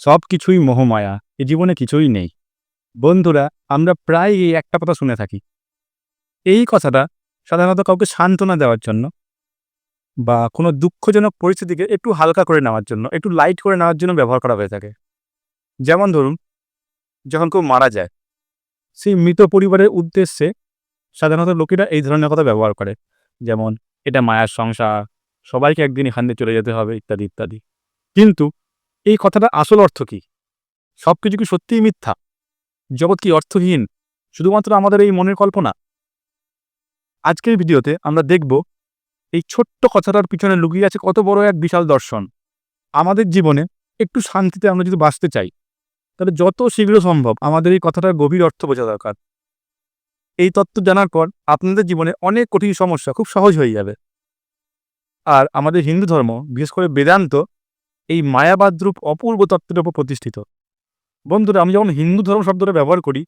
সব কিছুই মোহমায়া, এ জীবনে কিছুই নেই। বন্ধুরা, আমরা প্রায় এই একটা কথা শুনে থাকি। এই কথাটা সাধারণত কাউকে সান্ত্বনা দেওয়ার জন্য বা কোনো দুঃখজনক পরিস্থিতিকে একটু হালকা করে নেওয়ার জন্য, একটু লাইট করে নেওয়ার জন্য ব্যবহার করা হয়ে থাকে। যেমন ধরুন, যখন কেউ মারা যায়, সেই মৃত পরিবারের উদ্দেশ্যে সাধারণত লোকেরা এই ধরনের কথা ব্যবহার করে। যেমন, এটা মায়ার সংসার, সবাইকে একদিন এখান থেকে চলে যেতে হবে, ইত্যাদি ইত্যাদি। কিন্তু এই কথাটা আসল অর্থ কি? সব কিছু কি সত্যিই মিথ্যা? জগৎ কি অর্থহীন? শুধুমাত্র আমাদের এই মনের কল্পনা? আজকের ভিডিওতে আমরা দেখব, এই ছোট্ট কথাটার পিছনে লুকিয়ে আছে কত বড় এক বিশাল দর্শন। আমাদের জীবনে একটু শান্তিতে আমরা যদি বাঁচতে চাই, তাহলে যত শীঘ্র সম্ভব আমাদের এই কথাটার গভীর অর্থ বোঝা দরকার। এই তত্ত্ব জানার পর আপনাদের জীবনে অনেক কঠিন সমস্যা খুব সহজ হয়ে যাবে। আর আমাদের হিন্দু ধর্ম, বিশেষ করে বেদান্ত এই মায়াবাদরূপ অপূর্ব তত্ত্বের উপর প্রতিষ্ঠিত। বন্ধুরা, আমি যখন হিন্দু ধর্ম শব্দটা ব্যবহার করি,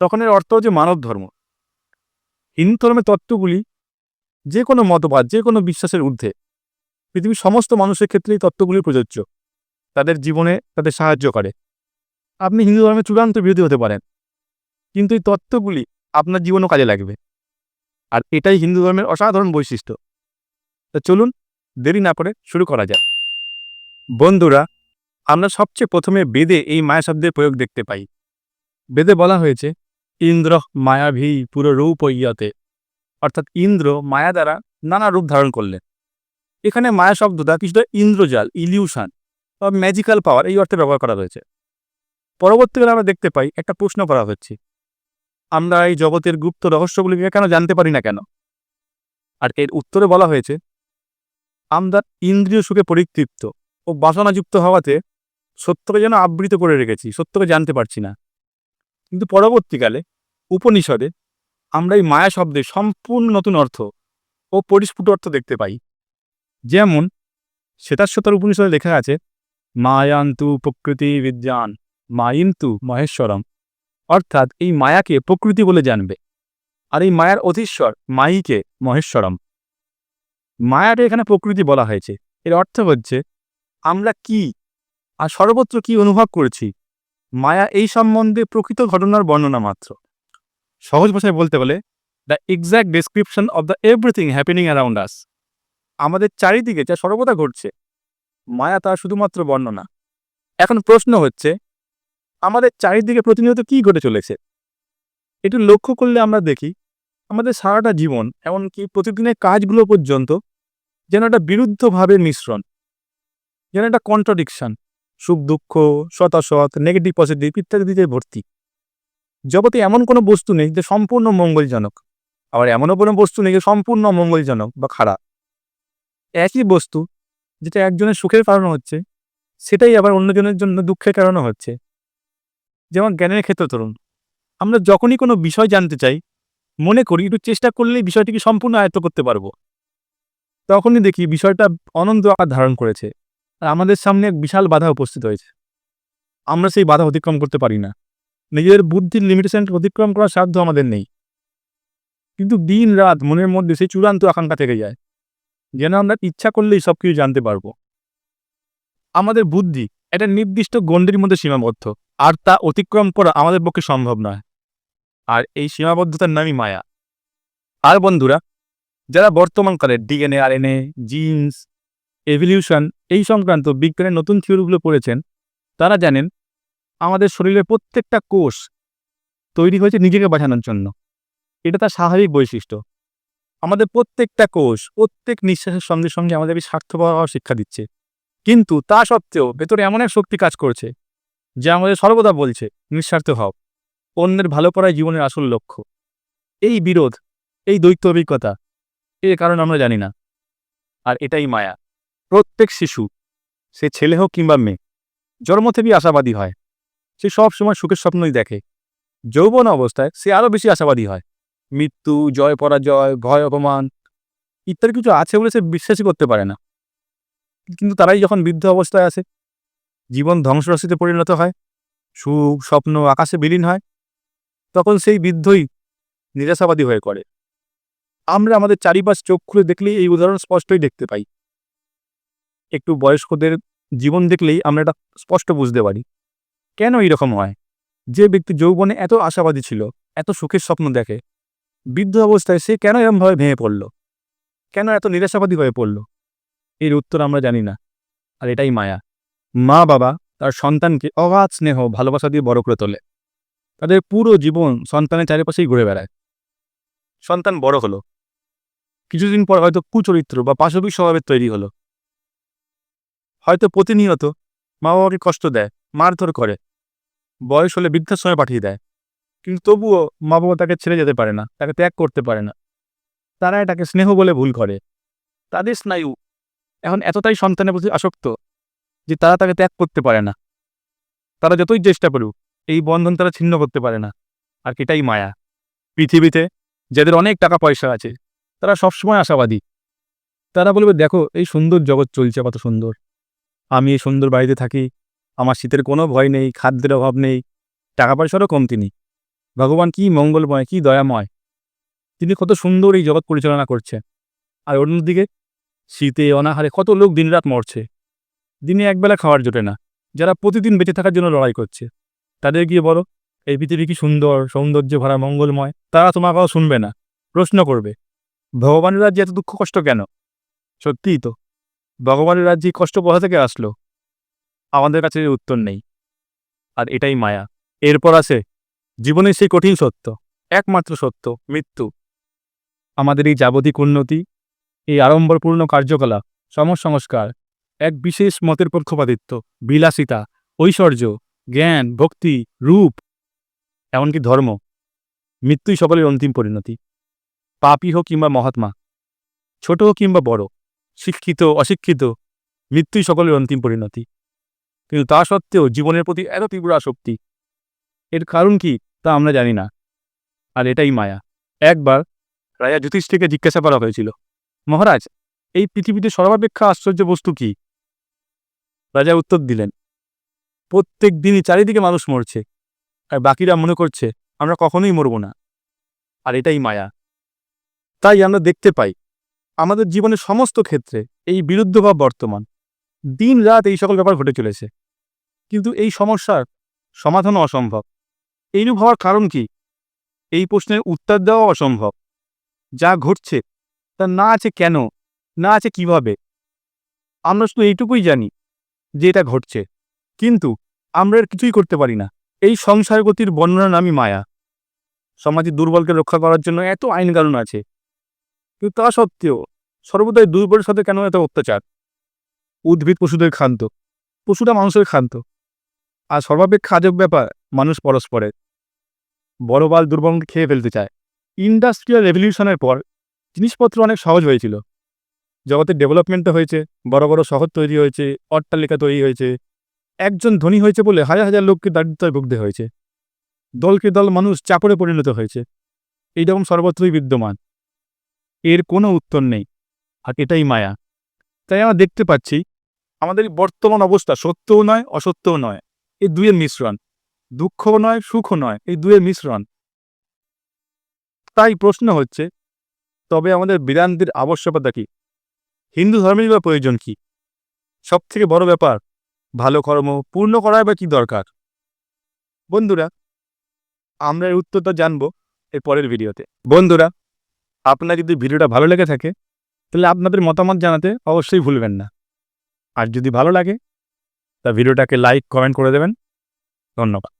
তখন এর অর্থ হচ্ছে মানব ধর্ম। হিন্দু ধর্মের তত্ত্বগুলি যে কোনো মতবাদ, যে কোনো বিশ্বাসের ঊর্ধ্বে। পৃথিবীর সমস্ত মানুষের ক্ষেত্রে এই তত্ত্বগুলি প্রযোজ্য। তাদের জীবনে তাদের সাহায্য করে। আপনি হিন্দু ধর্মের চূড়ান্ত বিরোধী হতে পারেন। কিন্তু এই তত্ত্বগুলি আপনার জীবনও কাজে লাগবে। আর এটাই হিন্দু ধর্মের অসাধারণ বৈশিষ্ট্য। তা চলুন, দেরি না করে শুরু করা যাক। বন্ধুরা, আমরা সবচেয়ে প্রথমে বেদে এই মায়া শব্দের প্রয়োগ দেখতে পাই। বেদে বলা হয়েছে, ইন্দ্র মায়াভি পুরো রূপ ইয়তে। অর্থাৎ ইন্দ্র মায়া দ্বারা নানা রূপ ধারণ করলেন। এখানে মায়া শব্দটা কিছুটা ইন্দ্রজাল, ইলিউশন, বা ম্যাজিক্যাল পাওয়ার এই অর্থে ব্যবহার করা হয়েছে। পরবর্তীকালে আমরা দেখতে পাই, একটা প্রশ্ন করা হচ্ছে, আমরা এই জগতের গুপ্ত রহস্যগুলিকে কেন জানতে পারি না কেন? আর এর উত্তরে বলা হয়েছে, আমরা ইন্দ্রিয় সুখে পরিতৃপ্ত। ও বাসনাযুক্ত হওয়াতে সত্যকে যেন আবৃত করে রেখেছি, সত্যকে জানতে পারছি না। কিন্তু পরবর্তীকালে, উপনিষদে আমরা এই মায়া শব্দের সম্পূর্ণ নতুন অর্থ ও পরিস্ফুট অর্থ দেখতে পাই। যেমন শ্বেতাশ্বতর উপনিষদে লেখা আছে, মায়ান্তু প্রকৃতি বিজ্ঞান মায়িন্তু মহেশ্বরম। অর্থাৎ এই মায়াকে প্রকৃতি বলে জানবে। আর এই মায়ার অধীশ্বর মাইকে মহেশ্বরম। মায়াটা এখানে প্রকৃতি বলা হয়েছে। এর অর্থ হচ্ছে আমরা কি আর সর্বত্র কি অনুভব করেছি? মায়া এই সম্বন্ধে প্রকৃত ঘটনার বর্ণনা মাত্র। সহজ ভাষায় বলতে বলে the exact description of the everything happening around us আমাদের চারিদিকে যা সর্বদা ঘটছে, মায়া তা শুধুমাত্র বর্ণনা। এখন প্রশ্ন হচ্ছে, আমাদের চারিদিকে প্রতিনিয়ত কি ঘটে চলেছে? একটু লক্ষ্য করলে আমরা দেখি, আমাদের সারাটা জীবন, এমনকি প্রতিদিনের কাজগুলো পর্যন্ত, যেন একটা বিরুদ্ধভাবে মিশ্রণ। যেন একটা কন্ট্রাডিকশন সুখ, দুঃখ সৎ অসৎ নেগেটিভ পজিটিভ ইত্যাদি দিয়ে ভর্তি। জগতে এমন কোনো বস্তু নেই যে সম্পূর্ণ মঙ্গলজনক। আবার এমনও কোনো বস্তু নেই যে সম্পূর্ণ মঙ্গলজনক বা খারাপ। একই বস্তু যেটা একজনের সুখের কারণ হচ্ছে, সেটাই আবার অন্যজনের জন্য দুঃখের কারণও হচ্ছে। যেমন জ্ঞানের ক্ষেত্রে ধরুন, আমরা যখনই কোনো বিষয় জানতে চাই, মনে করি, একটু চেষ্টা করলেই বিষয়টিকে সম্পূর্ণ আয়ত্ত করতে পারব। তখনই দেখি বিষয়টা অনন্ত আকার ধারণ করেছে। আমাদের সামনে এক বিশাল বাধা উপস্থিত হয়েছে। আমরা সেই বাধা অতিক্রম করতে পারি না। নিজের বুদ্ধির লিমিটেশন অতিক্রম করার সাধ্য আমাদের নেই। কিন্তু দিন রাত মনের মধ্যে সেই চূড়ান্ত আকাঙ্ক্ষা থেকে যায়, যেন আমরা ইচ্ছা করলেই সব কিছু জানতে পারব। আমাদের বুদ্ধি একটা নির্দিষ্ট গণ্ডির মধ্যে সীমাবদ্ধ, আর তা অতিক্রম করা আমাদের পক্ষে সম্ভব নয়। আর এই সীমাবদ্ধতার নামই মায়া। আর বন্ধুরা, যারা বর্তমানকালে ডিএনএ আর আরএনএ জিন্স এভলিউশন এই সংক্রান্ত বিজ্ঞানের নতুন থিওরিগুলো পড়েছেন, তারা জানেন আমাদের শরীরের প্রত্যেকটা কোষ তৈরি হয়েছে নিজেকে বাঁচানোর জন্য। এটা তার স্বাভাবিক বৈশিষ্ট্য। আমাদের প্রত্যেকটা কোষ, প্রত্যেক নিঃশ্বাসের সঙ্গে সঙ্গে আমাদেরকে স্বার্থপর হওয়ার শিক্ষা দিচ্ছে। কিন্তু তা সত্ত্বেও ভেতরে এমন এক শক্তি কাজ করছে যা আমাদের সর্বদা বলছে, নিঃস্বার্থ হও। অন্যের ভালো করাই জীবনের আসল লক্ষ্য। এই বিরোধ, এই দ্বৈত অভিজ্ঞতা, এর কারণ আমরা জানি না। আর এটাই মায়া। প্রত্যেক শিশু, সে ছেলে হোক কিংবা মেয়ে জন্ম থেকেই আশাবাদী হয়। সে সব সময় সুখের স্বপ্নই দেখে। যৌবন অবস্থায় সে আরও বেশি আশাবাদী হয়। মৃত্যু, জয়, পরাজয়, ভয়, অপমান ইত্যাদি কিছু আছে বলে সে বিশ্বাসই করতে পারে না। কিন্তু তারাই যখন বৃদ্ধ অবস্থায় আসে, জীবন ধ্বংসরাশিতে পরিণত হয়, সুখ, স্বপ্ন আকাশে বিলীন হয়, তখন সেই বৃদ্ধই নিরাশাবাদী হয়ে পড়ে। আমরা আমাদের চারিপাশ চোখ খুলে দেখলেই এই উদাহরণ স্পষ্টই দেখতে পাই। একটু বয়স্কদের জীবন দেখলেই আমরা এটা স্পষ্ট বুঝতে পারি। কেন এইরকম হয়? যে ব্যক্তি যৌবনে এত আশাবাদী ছিল, এত সুখের স্বপ্ন দেখে, বৃদ্ধ অবস্থায় সে কেন এরমভাবে ভেঙে পড়ল? কেন এত নিরাশাবাদী হয়ে পড়ল? এর উত্তর আমরা জানি না। আর এটাই মায়া। মা বাবা তার সন্তানকে অগাধ স্নেহ ভালোবাসা দিয়ে বড় করে তোলে। তাদের পুরো জীবন সন্তানের চারিপাশেই ঘুরে বেড়ায়। সন্তান বড় হলো। কিছুদিন পর হয়তো কুচরিত্র বা পাশবিক স্বভাবের তৈরি হলো। হয়তো প্রতিনিয়ত মা বাবাকে কষ্ট দেয়, মারধর করে। বয়স হলে বৃদ্ধাশ্রমে পাঠিয়ে দেয়। কিন্তু তবুও মা বাবা তাকে ছেড়ে যেতে পারে না, তাকে ত্যাগ করতে পারে না। তারা এটাকে স্নেহ বলে ভুল করে। তাদের স্নায়ু এখন এতটাই সন্তানের প্রতি আসক্ত যে তারা তাকে ত্যাগ করতে পারে না। তারা যতই চেষ্টা করুক, এই বন্ধন তারা ছিন্ন করতে পারে না। আর এটাই মায়া। পৃথিবীতে যাদের অনেক টাকা পয়সা আছে, তারা সবসময় আশাবাদী। তারা বলবে, দেখো, এই সুন্দর জগৎ চলছে, কত সুন্দর। আমি এই সুন্দর বাড়িতে থাকি, আমার শীতের কোনো ভয় নেই, খাদ্যের অভাব নেই, টাকা পয়সারও কমতি নেই। ভগবান কি মঙ্গলময়, কি দয়াময়। তিনি কত সুন্দর এই জগৎ পরিচালনা করছে। আর অন্যদিকে, শীতে, অনাহারে কত লোক দিনরাত মরছে। দিনে একবেলা খাওয়ার জোটে না, যারা প্রতিদিন বেঁচে থাকার জন্য লড়াই করছে। তাদের গিয়ে বলো, এই পৃথিবী কি সুন্দর, সৌন্দর্য ভরা, মঙ্গলময়? তারা তোমার কথা শুনবে না, প্রশ্ন করবে, ভগবানের রাজ্যে এত দুঃখ কষ্ট কেন? সত্যিই তো। ভগবানের রাজ্যে কষ্ট কোথা থেকে আসলো? আমাদের কাছে উত্তর নেই। আর এটাই মায়া। এরপর আছে, জীবনের সেই কঠিন সত্য, একমাত্র সত্য, মৃত্যু। আমাদের এই যাবতিক উন্নতি, এই আড়ম্বরপূর্ণ কার্যকলাপ, সমসংস্কার, এক বিশেষ মতের পক্ষপাতিত্ব, বিলাসিতা, ঐশ্বর্য, জ্ঞান, ভক্তি, রূপ, এমনকি ধর্ম, মৃত্যুই সকলের অন্তিম পরিণতি। পাপী হোক কিংবা মহাত্মা, ছোট হোক কিংবা বড় শিক্ষিত, অশিক্ষিত, মৃত্যুই সকলের অন্তিম পরিণতি। কিন্তু তা সত্ত্বেও জীবনের প্রতি এত তীব্র আসক্তি, এর কারণ কি তা আমরা জানি না, আর এটাই মায়া। একবার রাজা যুধিষ্ঠিরকে জিজ্ঞাসা করা হয়েছিল, মহারাজ, এই পৃথিবীতে সর্বাপেক্ষা আশ্চর্য বস্তু কি? রাজা উত্তর দিলেন, প্রত্যেক দিনই চারিদিকে মানুষ মরছে, আর বাকিরা মনে করছে আমরা কখনোই মরব না, আর এটাই মায়া। তাই আমরা দেখতে পাই আমাদের জীবনের সমস্ত ক্ষেত্রে এই বিরুদ্ধভাব বর্তমান। দিন রাত এই সকল ব্যাপার ঘটে চলেছে। কিন্তু এই সমস্যার সমাধানও অসম্ভব। এইরূপ হওয়ার কারণ কি? এই প্রশ্নের উত্তর দেওয়া অসম্ভব। যা ঘটছে, তা না আছে কেন? না আছে কীভাবে? আমরা শুধু এইটুকুই জানি যে এটা ঘটছে। কিন্তু আমরা এর কিছুই করতে পারি না। এই সংসার গতির বর্ণনা নামই মায়া। সমাজে দুর্বলকে রক্ষা করার জন্য এত আইন কানুন আছে। কিন্তু তা সত্ত্বেও সর্বদাই দুর্বলের সাথে কেন এত অত্যাচার? উদ্ভিদ পশুদের ক্ষান্ত পশুরা মানুষের ক্ষান্ত আর সর্বাপেক্ষা আজব ব্যাপার, মানুষ পরস্পরের। বড়বাল দুর্বলকে খেয়ে ফেলতে চায়। ইন্ডাস্ট্রিয়াল রেভলিউশনের পর জিনিসপত্র অনেক সহজ হয়েছিল। জগতের ডেভেলপমেন্টও হয়েছে, বড় বড় শহর তৈরি হয়েছে, অট্টালিকা তৈরি হয়েছে। একজন ধনী হয়েছে বলে হাজার হাজার লোককে দারিদ্রতায় ভুগতে হয়েছে। দলকে দল মানুষ চাপড়ে পরিণত হয়েছে। এইরকম সর্বত্রই বিদ্যমান। এর কোনো উত্তর নেই। আর এটাই মায়া। তাই আমরা দেখতে পাচ্ছি, আমাদের বর্তমান অবস্থা সত্যও নয়, অসত্যও নয়। এই দুয়ের মিশ্রণ। দুঃখও নয়, সুখও নয়, এই দুয়ের মিশ্রণ। তাই প্রশ্ন হচ্ছে, তবে আমাদের বিরান্তির আবশ্যকতা কি? হিন্দু ধর্মেরই বা প্রয়োজন কি? সব থেকে বড় ব্যাপার, ভালো কর্ম পূর্ণ করার বা কি দরকার? বন্ধুরা, আমরা এর উত্তরটা জানব এর পরের ভিডিওতে। বন্ধুরা আপনার যদি ভিডিওটা ভালো লেগে থাকে, তাহলে আপনাদের মতামত জানাতে অবশ্যই ভুলবেন না। আর যদি ভালো লাগে, তা ভিডিওটাকে লাইক কমেন্ট করে দেবেন। ধন্যবাদ।